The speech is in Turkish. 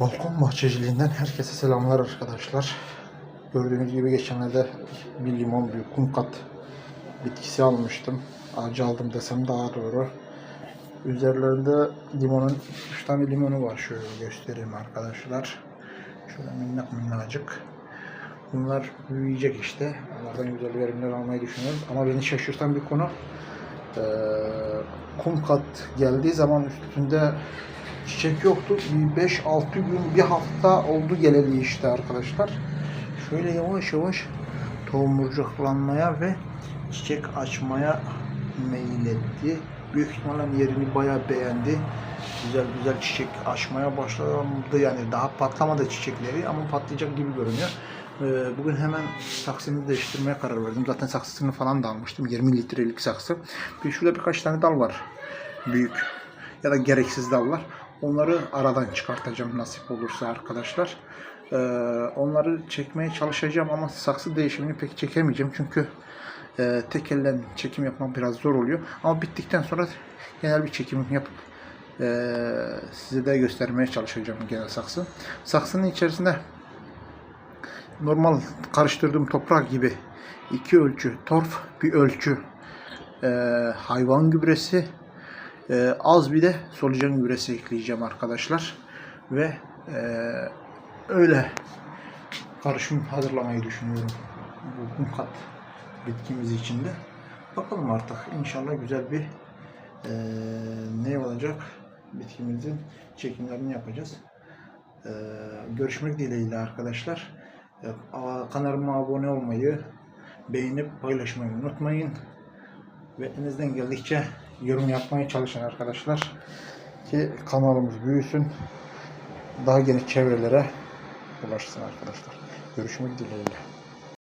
Balkon bahçeciliğinden herkese selamlar arkadaşlar. Gördüğünüz gibi geçenlerde bir limon büyük kumkat bitkisi almıştım. Ağacı aldım desem daha doğru. Üzerlerinde limonun 3 tane limonu var. Şöyle göstereyim arkadaşlar. Şöyle minnak minnacık. Bunlar büyüyecek işte. Onlardan güzel verimler almayı düşünüyorum. Ama beni şaşırtan bir konu eee kum geldiği zaman üstünde çiçek yoktu. Bir 5-6 gün, bir hafta oldu geleli işte arkadaşlar. Şöyle yavaş yavaş tohumurcaklanmaya ve çiçek açmaya meyilletti. Büyük ihtimalle yerini bayağı beğendi. Güzel güzel çiçek açmaya başladı yani daha patlamadı çiçekleri ama patlayacak gibi görünüyor. Ee, Bugün hemen saksımı değiştirmeye karar verdim. Zaten saksısını falan da almıştım. 20 litrelik saksı. Bir şurada birkaç tane dal var. Büyük ya da gereksiz dallar. Onları aradan çıkartacağım nasip olursa arkadaşlar. Ee, onları çekmeye çalışacağım ama saksı değişimini pek çekemeyeceğim. Çünkü e, tek elle çekim yapmak biraz zor oluyor. Ama bittikten sonra genel bir çekim yapıp e, size de göstermeye çalışacağım genel saksı. Saksının içerisinde normal karıştırdığım toprak gibi iki ölçü torf, bir ölçü e, hayvan gübresi, e, az bir de solucan gübresi ekleyeceğim arkadaşlar. Ve e, öyle karışım hazırlamayı düşünüyorum. Bu kumkat bitkimiz için de. Bakalım artık inşallah güzel bir e, ne olacak bitkimizin çekimlerini yapacağız. E, görüşmek dileğiyle arkadaşlar. E, kanalıma abone olmayı, beğenip paylaşmayı unutmayın. Ve elinizden geldikçe yorum yapmaya çalışın arkadaşlar. Ki kanalımız büyüsün. Daha geniş çevrelere ulaşsın arkadaşlar. Görüşmek dileğiyle.